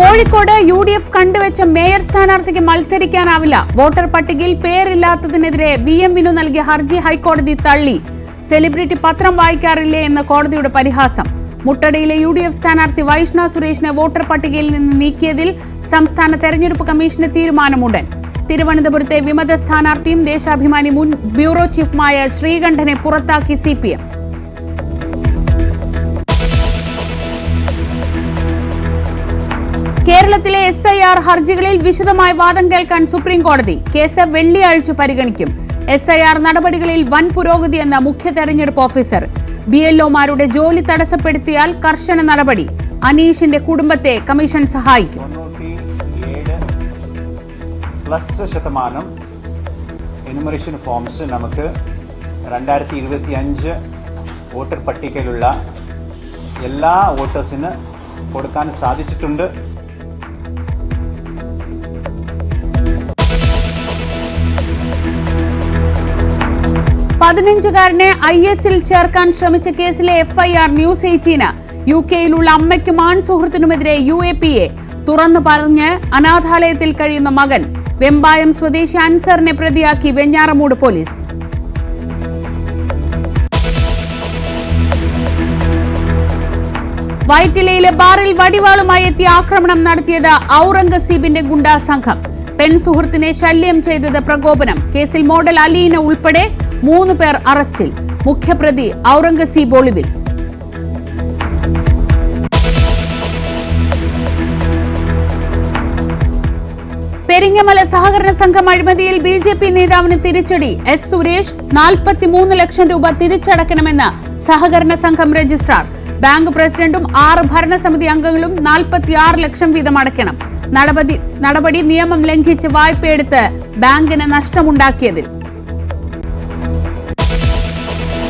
Kozhikode U D F കണ്ടുവച്ച mayor സ്ഥാനാർത്ഥിക്ക് മത്സരിക്കാനാവില്ല. വോട്ടർ പട്ടികയിൽ പേരില്ലാത്തതിനെതിരെ വി എം വിനു നൽകിയ ഹർജി ഹൈക്കോടതി തള്ളി. സെലിബ്രിറ്റി പത്രം വായിക്കാറില്ലേ എന്ന കോടതിയുടെ പരിഹാസം. മുട്ടടയിലെ യു ഡി എഫ് സ്ഥാനാർത്ഥി വൈഷ്ണ സുരേഷിനെ വോട്ടർ പട്ടികയിൽ നിന്ന് നീക്കിയതിൽ സംസ്ഥാന തെരഞ്ഞെടുപ്പ് കമ്മീഷന് തീരുമാനമുടൻ. തിരുവനന്തപുരത്തെ വിമത സ്ഥാനാർത്ഥിയും ദേശാഭിമാനി മുൻ ബ്യൂറോ ചീഫുമായ ശ്രീകണ്ഠനെ പുറത്താക്കി സി കേരളത്തിലെ എസ് ഐ ആർ ഹർജികളിൽ വിശദമായ വാദം കേൾക്കാൻ സുപ്രീം കോടതി. കേസ് വെള്ളിയാഴ്ച പരിഗണിക്കും. എസ് ഐ ആർ നടപടികളിൽ വൻ പുരോഗതിയെന്ന മുഖ്യ തെരഞ്ഞെടുപ്പ് ഓഫീസർ. ബി എൽഒമാരുടെ ജോലി തടസ്സപ്പെടുത്തിയാൽ കർശന നടപടി. അനീഷിന്റെ കുടുംബത്തെ കമ്മീഷൻ സഹായിക്കും. പ്ലസ് ശതമാനം എനുമറേഷൻ ഫോംസ് നമുക്ക് രണ്ടായിരത്തി ഇരുപത്തി അഞ്ച് വോട്ടർ പട്ടികയിലുള്ള എല്ലാ വോട്ടേഴ്സിന് കൊടുക്കാൻ സാധിച്ചിട്ടുണ്ട്. പതിനഞ്ചുകാരനെ ഐ എസിൽ ചേർക്കാൻ ശ്രമിച്ച കേസിലെ എഫ്ഐആർ ന്യൂസ് എയ്റ്റീന് യു കെയിലുള്ള അമ്മയ്ക്കും ആൺ സുഹൃത്തിനുമെതിരെ യു എ പി എ തുറന്നു പറഞ്ഞ് അനാഥാലയത്തിൽ കഴിയുന്ന മകൻ വെമ്പായം സ്വദേശി അൻസറിനെ പ്രതിയാക്കി വെഞ്ഞാറമൂട് പോലീസ്. വൈറ്റിലയിലെ ബാറിൽ വടിവാളുമായി എത്തി ആക്രമണം നടത്തിയത് ഔറംഗസീബിന്റെ ഗുണ്ടാ സംഘം. പെൺസുഹൃത്തിനെ ശല്യം ചെയ്തത് പ്രകോപനം. കേസിൽ മോഡൽ അലീന ഉൾപ്പെടെ മൂന്ന് പേർ അറസ്റ്റിൽ. മുഖ്യപ്രതി ഔറംഗസീബ് ഒളിവിൽ. പെരിങ്ങമല സഹകരണ സംഘം അഴിമതിയിൽ ബി ജെ പി നേതാവിന് തിരിച്ചടി. എസ് സുരേഷ് നാൽപ്പത്തിമൂന്ന് ലക്ഷം രൂപ തിരിച്ചടക്കണമെന്ന് സഹകരണ സംഘം രജിസ്ട്രാർ. ബാങ്ക് പ്രസിഡന്റും ആറ് ഭരണസമിതി അംഗങ്ങളും നാൽപ്പത്തിയാറ് ലക്ഷം വീതം അടയ്ക്കണം. നടപടി നടപടി നിയമം ലംഘിച്ച് വായ്പയെടുത്ത് ബാങ്കിന് നഷ്ടമുണ്ടാക്കിയതിൽ.